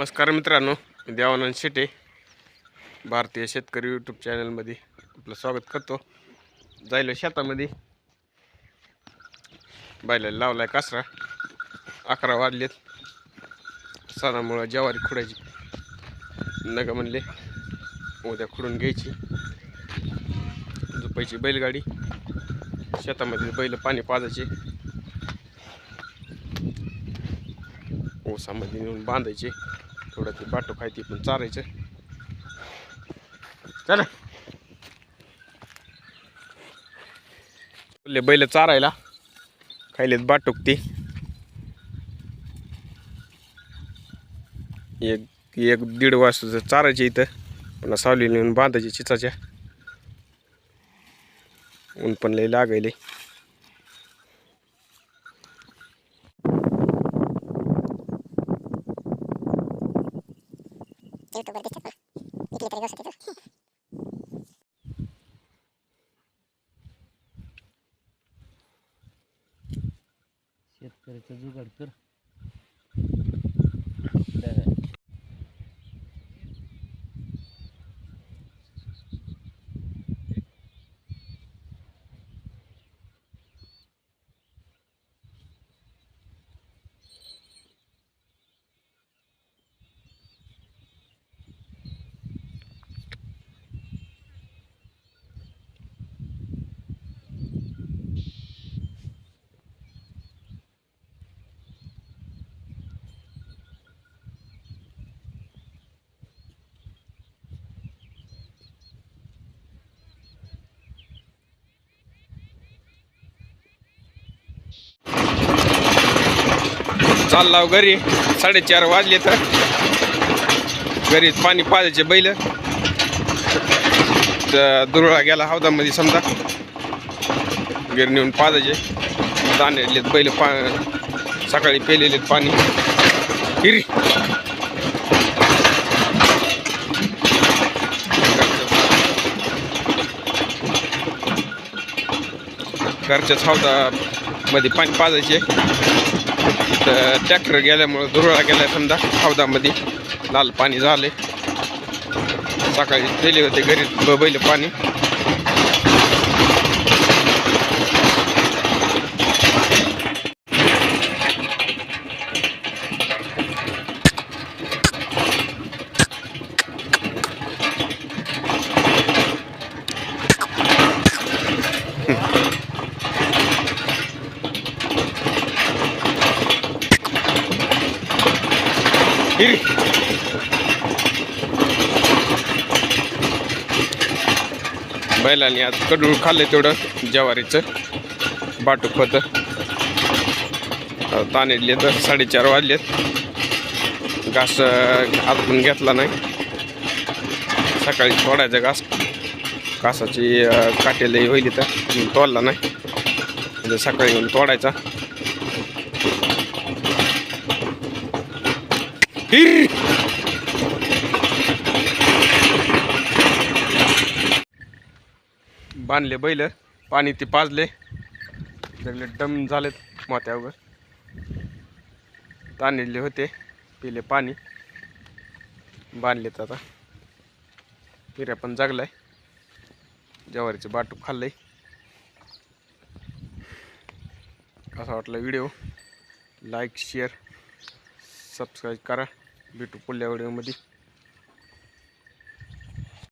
नमस्कार मित्रांनो मी देवानंद शेटे भारतीय शेतकरी यूट्यूब चॅनलमध्ये आपलं स्वागत करतो. जायलो शेतामध्ये. बैलाला लावलाय कासरा. अकरा वाजलेत. सणामुळं ज्वारी खुडायची. नका म्हणले उद्या खुडून घ्यायची. झुपायची बैलगाडी. शेतामध्ये बैल पाणी पाजायचे. ओसामध्ये नेऊन बांधायचे. थोडं ती बाटो खाय ती पण चारायचं. चला. ले बैल चारायला. खायलेत बाटूक ती. एक एक दीड वाजता चारायचे इथं पुन्हा सावली नेऊन बांधायची चिचाच्या. ऊन पण लय लागायले. युट्यूबवर दिसतात ना इथले तरी कसं तिथं शेतकऱ्याचा जुगाड कर. चाललाव घरी. साडेचार वाजले तर. घरी पाणी पाजायचे बैल. तर दुरळा गेला हौदामध्ये समजा. घरी नेऊन पाजायचे. दाणे बैल पा सकाळी पेलेले पाणी. हिरी. घरच्याच हौदामध्ये पाणी पाजायचे. तर ट्रॅक्टर गेल्यामुळं धुरळा गेला समजा हौदामध्ये. लाल पाणी झाले सकाळी दिले होते घरी बैल पाणी. बैलांनी आज कडूळ खाल्लं तेवढं ज्वारीचं बाटूक होतं ताणले तर साडेचार वाजलेत. घास आजून घेतला नाही. सकाळी तोडायचा घास घासाची काटेलही होईल तर तोडला नाही. म्हणजे सकाळी येऊन तोडायचा. बांधले बैल पाणी ते पाजले. सगळे डम झालेत माथ्यावर ताणले होते पिले पाणी. बांधलेत आता. पिऱ्या पण जागलाय. जवारीचे बाटू खाल्लंय. कसा वाटला व्हिडिओ? लाईक शेअर सबस्क्राईब करा. भेटू पुढल्या व्हिडिओमध्ये